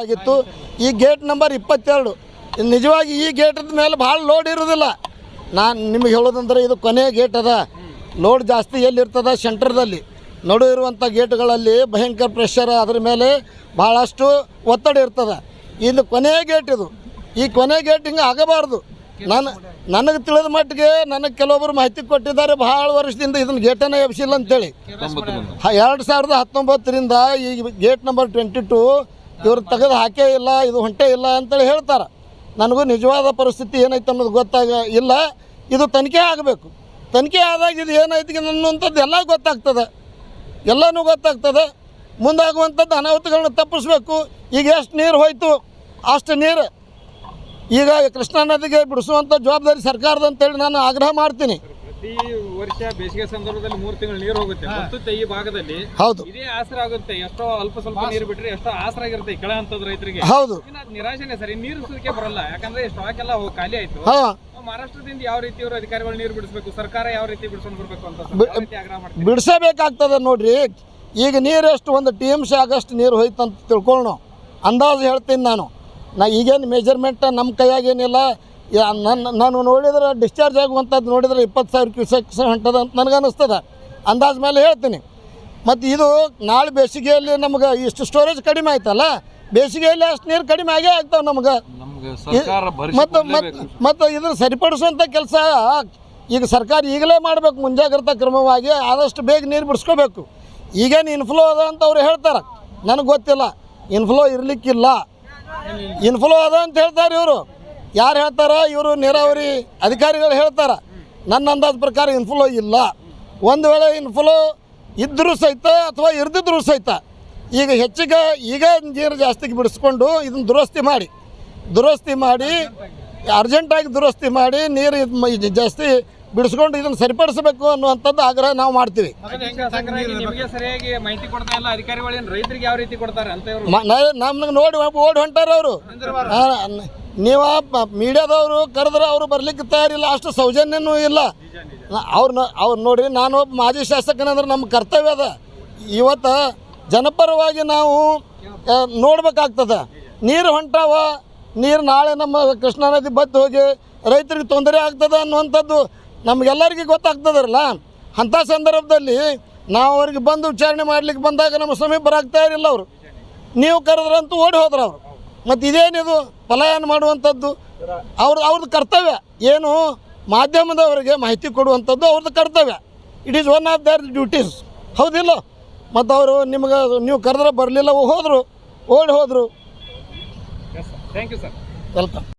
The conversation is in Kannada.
ಆಗಿತ್ತು. ಈ ಗೇಟ್ ನಂಬರ್ ಇಪ್ಪತ್ತೆರಡು. ನಿಜವಾಗಿ ಈ ಗೇಟದ ಮೇಲೆ ಭಾಳ ಲೋಡ್ ಇರೋದಿಲ್ಲ. ನಾನು ನಿಮಗೆ ಹೇಳೋದಂದ್ರೆ ಇದು ಕೊನೆ ಗೇಟ್ ಅದ. ಲೋಡ್ ಜಾಸ್ತಿ ಎಲ್ಲಿರ್ತದ? ಸೆಂಟ್ರದಲ್ಲಿ. ನಡು ಇರುವಂಥ ಗೇಟ್ಗಳಲ್ಲಿ ಭಯಂಕರ ಪ್ರೆಷರ್ ಅದ್ರ ಮೇಲೆ ಭಾಳಷ್ಟು ಒತ್ತಡ ಇರ್ತದೆ. ಇದು ಕೊನೆ ಗೇಟ್ ಇದು. ಈ ಕೊನೆ ಗೇಟ್ ಹಿಂಗೆ ಆಗಬಾರ್ದು. ನಾನು ನನಗೆ ತಿಳಿದ ಮಟ್ಟಿಗೆ ನನಗೆ ಕೆಲವೊಬ್ಬರು ಮಾಹಿತಿ ಕೊಟ್ಟಿದ್ದಾರೆ. ಭಾಳ ವರ್ಷದಿಂದ ಇದನ್ನು ಗೇಟನ್ನು ಎಬ್ಸಿಲ್ಲ ಅಂತೇಳಿ. ಎರಡು ಸಾವಿರದ ಹತ್ತೊಂಬತ್ತರಿಂದ ಈ ಗೇಟ್ ನಂಬರ್ ಟ್ವೆಂಟಿ ಟು ಇವ್ರು ತೆಗೆದು ಹಾಕೇ ಇಲ್ಲ, ಇದು ಹೊಂಟೇ ಇಲ್ಲ ಅಂತೇಳಿ ಹೇಳ್ತಾರೆ. ನನಗೂ ನಿಜವಾದ ಪರಿಸ್ಥಿತಿ ಏನೈತೆ ಅನ್ನೋದು ಗೊತ್ತಾಗ ಇಲ್ಲ. ಇದು ತನಿಖೆ ಆಗಬೇಕು. ತನಿಖೆ ಆದಾಗ ಇದು ಏನೈತಿ ಅನ್ನುವಂಥದ್ದು ಎಲ್ಲ ಗೊತ್ತಾಗ್ತದೆ. ಎಲ್ಲನೂ ಗೊತ್ತಾಗ್ತದೆ. ಮುಂದಾಗುವಂಥದ್ದು ಅನಾಹುತಗಳನ್ನ ತಪ್ಪಿಸ್ಬೇಕು. ಈಗ ಎಷ್ಟು ನೀರು ಹೋಯಿತು? ಅಷ್ಟು ನೀರು. ಈಗ ಕೃಷ್ಣಾ ನದಿಗೆ ಬಿಡಿಸುವಂಥ ಜವಾಬ್ದಾರಿ ಸರ್ಕಾರದ ಅಂತೇಳಿ ನಾನು ಆಗ್ರಹ ಮಾಡ್ತೀನಿ. ವರ್ಷ ಬೇಸಿಗೆ ಸಂದರ್ಭದಲ್ಲಿ ಮೂರು ತಿಂಗಳು ನೀರು ಹೋಗುತ್ತೆ. ಈ ಭಾಗದಲ್ಲಿ ಹೌದು. ಇದೇ ಆಸರ ಆಗುತ್ತೆ. ಎಷ್ಟೋ ಅಲ್ಪ ಸ್ವಲ್ಪ ನೀರು ಬಿಟ್ರೆ ಎಷ್ಟೋ ಆಸರ ಆಗಿರುತ್ತೆ ಈ ಕೆಳ ಹಂತದ ರೈತರಿಗೆ. ಹೌದು. ಇನ್ನು ಅದ್ ನಿರಾಶೆನೆ ಸರಿ. ನೀರು ಸುರಿಕೆ ಬರಲ್ಲ. ಯಾಕಂದ್ರೆ ಸ್ಟಾಕ್ ಎಲ್ಲ ಹೋಗ್- ಖಾಲಿ ಆಯ್ತು. ಹಾಂ. ಮಹಾರಾಷ್ಟ್ರದಿಂದ ಯಾವ ರೀತಿ ಅವರು ಅಧಿಕಾರಿಗಳು ನೀರು ಬಿಡಿಸಬೇಕು? ಸರ್ಕಾರ ಯಾವ ರೀತಿ ಬಿಡಿಸ್ಕೊಂಡು ಬರ್ಬೇಕು ಅಂತ ಆಗ್ರಹ ಬಿಡಿಸಬೇಕಾಗ್ತದೆ ನೋಡ್ರಿ. ಈಗ ನೀರು ಎಷ್ಟು ಒಂದು ಟಿ ಎಂ ಸಿ ಆಗಷ್ಟು ನೀರು ಹೋಯ್ತು ಅಂತ ತಿಳ್ಕೊಳ್ಳೋಣ ಅಂದಾಜು ಹೇಳ್ತೀನಿ ನಾನು. ನಾ ಈಗೇನು ಮೆಜರ್ಮೆಂಟ್ ನಮ್ಮ ಕೈಯಾಗೇನಿಲ್ಲ ಯಾ ನನ್ನ ನಾನು ನೋಡಿದ್ರೆ ಡಿಸ್ಚಾರ್ಜ್ ಆಗುವಂಥದ್ದು ನೋಡಿದ್ರೆ ಇಪ್ಪತ್ತು ಸಾವಿರ ಕ್ಯೂಸೆಕ್ಸ್ ಹೊಂಟದ ಅಂತ ನನಗೆ ಅನ್ನಿಸ್ತದೆ ಅಂದಾಜು ಮೇಲೆ ಹೇಳ್ತೀನಿ. ಮತ್ತು ಇದು ನಾಳೆ ಬೇಸಿಗೆಯಲ್ಲಿ ನಮ್ಗೆ ಇಷ್ಟು ಸ್ಟೋರೇಜ್ ಕಡಿಮೆ ಆಯ್ತಲ್ಲ ಬೇಸಿಗೆಯಲ್ಲಿ ಅಷ್ಟು ನೀರು ಕಡಿಮೆ ಆಗೇ ಆಗ್ತಾವೆ ನಮ್ಗೆ. ಸರ್ಕಾರ ಮತ್ತು ಮತ್ತು ಇದನ್ನು ಸರಿಪಡಿಸುವಂಥ ಕೆಲಸ ಈಗ ಸರ್ಕಾರ ಈಗಲೇ ಮಾಡಬೇಕು ಮುಂಜಾಗ್ರತಾ ಕ್ರಮವಾಗಿ ಆದಷ್ಟು ಬೇಗ ನೀರು ಬಿಡಿಸ್ಕೋಬೇಕು. ಈಗೇನು ಇನ್ಫ್ಲೋ ಅದ ಅಂತ ಅವ್ರು ಹೇಳ್ತಾರೆ. ನನಗೆ ಗೊತ್ತಿಲ್ಲ. ಇನ್ಫ್ಲೋ ಇರಲಿಕ್ಕಿಲ್ಲ. ಇನ್ಫ್ಲೋ ಅದ ಅಂತ ಹೇಳ್ತಾರೆ ಇವರು. ಯಾರು ಹೇಳ್ತಾರೆ ಇವರು ನೀರಾವರಿ ಅಧಿಕಾರಿಗಳು ಹೇಳ್ತಾರೆ. ನನ್ನ ಅಂದಾಜು ಪ್ರಕಾರ ಇನ್ಫ್ಲೋ ಇಲ್ಲ. ಒಂದು ವೇಳೆ ಇನ್ಫ್ಲೋ ಇದ್ದರೂ ಸಹಿತ ಅಥವಾ ಇರದಿದ್ದರೂ ಸಹಿತ ಈಗ ಹೆಚ್ಚಿಗೆ ಈಗ ನೀರು ಜಾಸ್ತಿಗೆ ಬಿಡಿಸ್ಕೊಂಡು ಇದನ್ನು ದುರಸ್ತಿ ಮಾಡಿ. ದುರಸ್ತಿ ಮಾಡಿ ಅರ್ಜೆಂಟಾಗಿ ದುರಸ್ತಿ ಮಾಡಿ ನೀರು ಇದ್ ಮ- ಇದು ಜಾಸ್ತಿ ಬಿಡಿಸ್ಕೊಂಡು ಇದನ್ನು ಸರಿಪಡಿಸಬೇಕು ಅನ್ನುವಂಥದ್ದು ಆಗ್ರಹ ನಾವು ಮಾಡ್ತೀವಿ. ಅದನ್ನ ಹೆಂಗ್ ಸರಿಯಾಗಿ ಮಾಹಿತಿ ಕೊಡ್ತಾ ಇಲ್ಲ. ಅಧಿಕಾರಿಗಳು ರೈತರಿಗೆ ಯಾವ ರೀತಿ ಕೊಡ್ತಾರೆ ಅಂತ ಇವರು? ನಮ್ಗೆ ನೋಡಿ ಓಡಿ ಹೊಂಟಾರ ಅವರು ನೀವು ಮೀಡಿಯಾದವರು ಕರೆದ್ರೆ ಅವರು ಬರ್ಲಿಕ್ಕೆ ತಯಾರಿಲ್ಲ, ಅಷ್ಟು ಸೌಜನ್ಯನೂ ಇಲ್ಲ. ಅವ್ರನ್ನ ಅವ್ರು ನೋಡಿರಿ, ನಾನು ಒಬ್ಬ ಮಾಜಿ ಶಾಸಕನಂದ್ರೆ ನಮ್ಮ ಕರ್ತವ್ಯ ಅದ. ಇವತ್ತು ಜನಪರವಾಗಿ ನಾವು ನೋಡ್ಬೇಕಾಗ್ತದ. ನೀರು ಹೊಂಟಾವ, ನೀರು ನಾಳೆ ನಮ್ಮ ಕೃಷ್ಣಾ ನದಿ ಬತ್ತು ಹೋಗಿ ರೈತರಿಗೆ ತೊಂದರೆ ಆಗ್ತದೆ ಅನ್ನುವಂಥದ್ದು ನಮಗೆಲ್ಲರಿಗೂ ಗೊತ್ತಾಗ್ತದಲ್ಲ. ಅಂಥ ಸಂದರ್ಭದಲ್ಲಿ ನಾವು ಅವ್ರಿಗೆ ಬಂದು ವಿಚಾರಣೆ ಮಾಡ್ಲಿಕ್ಕೆ ಬಂದಾಗ ನಮ್ಮ ಸಮೀಪ ಬರಾಕ್ತಾ ಇರಲಿಲ್ಲ ಅವರು. ನೀವು ಕರೆದ್ರಂತೂ ಓಡಿ ಹೋದ್ರು ಅವರು. ಮತ್ತು ಇದೇನಿದು ಪಲಾಯನ ಮಾಡುವಂಥದ್ದು? ಅವ್ರ ಅವ್ರದ್ದು ಕರ್ತವ್ಯ. ಏನು? ಮಾಧ್ಯಮದವರಿಗೆ ಮಾಹಿತಿ ಕೊಡುವಂಥದ್ದು ಅವ್ರದ್ದು ಕರ್ತವ್ಯ. It is one of their duties ಹೌದಿಲ್ಲ? ಮತ್ತು ಅವರು ನಿಮ್ಗೆ ನೀವು ಕರೆದ್ರೆ ಬರಲಿಲ್ಲ ಹೋದರು ಓಡಿ ಹೋದರು. Thank you sir welcome